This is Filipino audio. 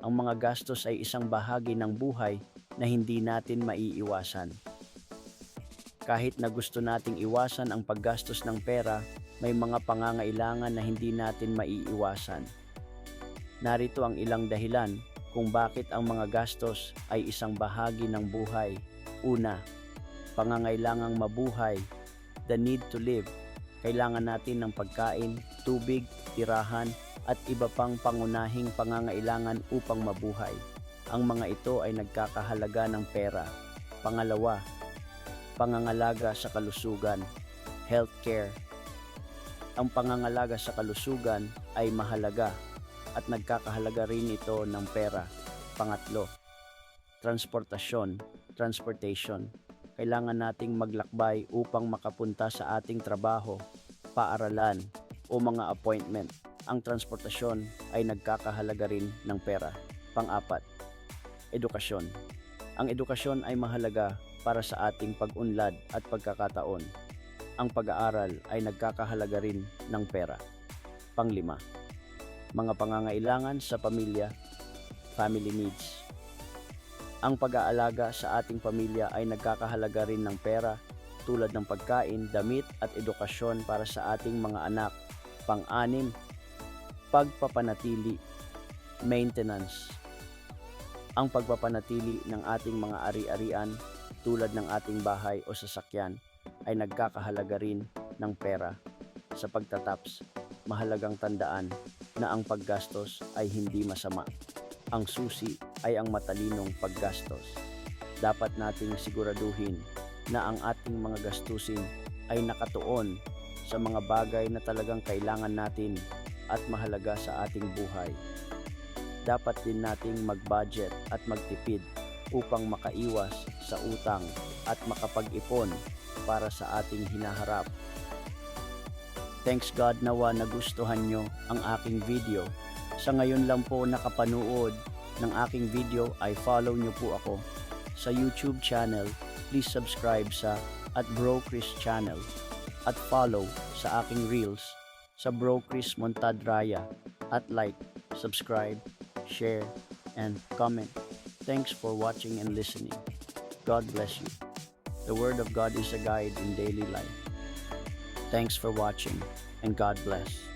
ang mga gastos ay isang bahagi ng buhay na hindi natin maiiwasan. Kahit na gusto nating iwasan ang paggastos ng pera, may mga pangangailangan na hindi natin maiiwasan. Narito ang ilang dahilan kung bakit ang mga gastos ay isang bahagi ng buhay. Una, pangangailangang mabuhay, the need to live. Kailangan natin ng pagkain, tubig, tirahan, at iba pang pangunahing pangangailangan upang mabuhay. Ang mga ito ay nagkakahalaga ng pera. Pangalawa, pangangalaga sa kalusugan, healthcare. Ang pangangalaga sa kalusugan ay mahalaga at nagkakahalaga rin ito ng pera. Pangatlo, transportasyon, transportation. Kailangan nating maglakbay upang makapunta sa ating trabaho, paaralan, o mga appointment. Ang transportasyon ay nagkakahalaga rin ng pera. Pang-apat, edukasyon. Ang edukasyon ay mahalaga para sa ating pag-unlad at pagkakataon. Ang pag-aaral ay nagkakahalaga rin ng pera. Panglima, mga pangangailangan sa pamilya, family needs. Ang pag-aalaga sa ating pamilya ay nagkakahalaga rin ng pera tulad ng pagkain, damit at edukasyon para sa ating mga anak. Pang-anim, pagpapanatili, maintenance. Ang pagpapanatili ng ating mga ari-arian tulad ng ating bahay o sasakyan ay nagkakahalaga rin ng pera. Sa pagtataps, mahalagang tandaan na ang paggastos ay hindi masama. Ang susi ay ang matalinong paggastos. Dapat nating siguraduhin na ang ating mga gastusin ay nakatuon sa mga bagay na talagang kailangan natin at mahalaga sa ating buhay. Dapat din nating mag-budget at magtipid upang makaiwas sa utang at makapag-ipon para sa ating hinaharap. Thanks God nawa nagustuhan nyo ang aking video. Sa ngayon lang po nakapanood ng aking video ay follow nyo po ako sa YouTube channel. Please subscribe sa at Bro Chris channel at follow sa aking reels sa Bro Chris Montadraya at like, subscribe, share, and comment. Thanks for watching and listening. God bless you. The Word of God is a guide in daily life. Thanks for watching, and God bless.